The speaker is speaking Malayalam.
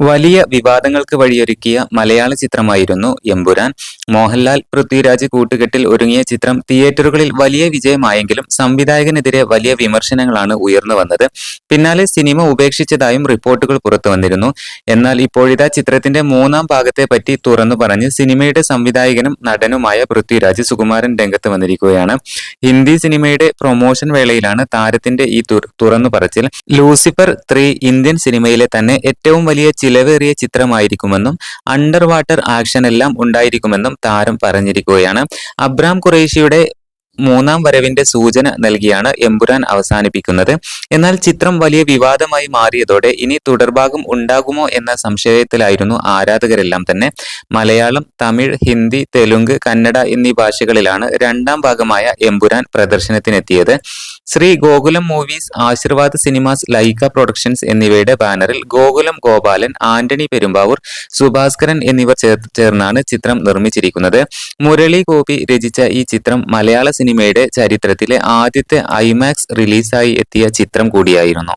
വലിയ വിവാദങ്ങൾക്ക് വഴിയൊരുക്കിയ മലയാള ചിത്രമായിരുന്നു എമ്പുരാൻ. മോഹൻലാൽ പൃഥ്വിരാജ് കൂട്ടുകെട്ടിൽ ഒരുങ്ങിയ ചിത്രം തിയേറ്ററുകളിൽ വലിയ വിജയമായെങ്കിലും സംവിധായകനെതിരെ വലിയ വിമർശനങ്ങളാണ് ഉയർന്നു വന്നത്. പിന്നാലെ സിനിമ ഉപേക്ഷിച്ചതായും റിപ്പോർട്ടുകൾ പുറത്തു വന്നിരുന്നു. എന്നാൽ ഇപ്പോഴിതാ ചിത്രത്തിന്റെ മൂന്നാം ഭാഗത്തെ പറ്റി തുറന്നു പറഞ്ഞ് സിനിമയുടെ സംവിധായകനും നടനുമായ പൃഥ്വിരാജ് സുകുമാരൻ രംഗത്ത് വന്നിരിക്കുകയാണ്. ഹിന്ദി സിനിമയുടെ പ്രൊമോഷൻ വേളയിലാണ് താരത്തിന്റെ ഈ തുറ- തുറന്നു പറച്ചിൽ. ലൂസിഫർ ത്രീ ഇന്ത്യൻ സിനിമയിലെ തന്നെ ഏറ്റവും വലിയ ചിലവേറിയ ചിത്രമായിരിക്കുമെന്നും അണ്ടർ വാട്ടർ ആക്ഷൻ എല്ലാം ഉണ്ടായിരിക്കുമെന്നും താരം പറഞ്ഞിരിക്കുകയാണ്. അബ്രാം ഖുറേഷിയുടെ മൂന്നാം വരവിന്റെ സൂചന നൽകിയാണ് എമ്പുരാൻ അവസാനിപ്പിക്കുന്നത്. എന്നാൽ ചിത്രം വലിയ വിവാദമായി മാറിയതോടെ ഇനി തുടർഭാഗം ഉണ്ടാകുമോ എന്ന സംശയത്തിലായിരുന്നു ആരാധകരെല്ലാം തന്നെ. മലയാളം തമിഴ് ഹിന്ദി തെലുങ്ക് കന്നഡ എന്നീ ഭാഷകളിലാണ് രണ്ടാം ഭാഗമായ Empuraan പ്രദർശനത്തിനെത്തിയത്. Sree Gokulam movies Aashirvad cinemas Lyca productions എന്നിവയുടെ ബാനറിൽ ഗോകുലം ഗോപാലൻ ആന്റണി പെരുമ്പാവൂർ സുഭാസ്കരൻ എന്നിവർ ചേർ ചേർന്നാണ് ചിത്രം നിർമ്മിച്ചിരിക്കുന്നത്. മുരളി ഗോപി രചിച്ച ഈ ചിത്രം മലയാള സിനിമയുടെ ചരിത്രത്തിലെ ആദ്യത്തെ ഐമാക്സ് റിലീസായി എത്തിയ ചിത്രം കൂടിയായിരുന്നു.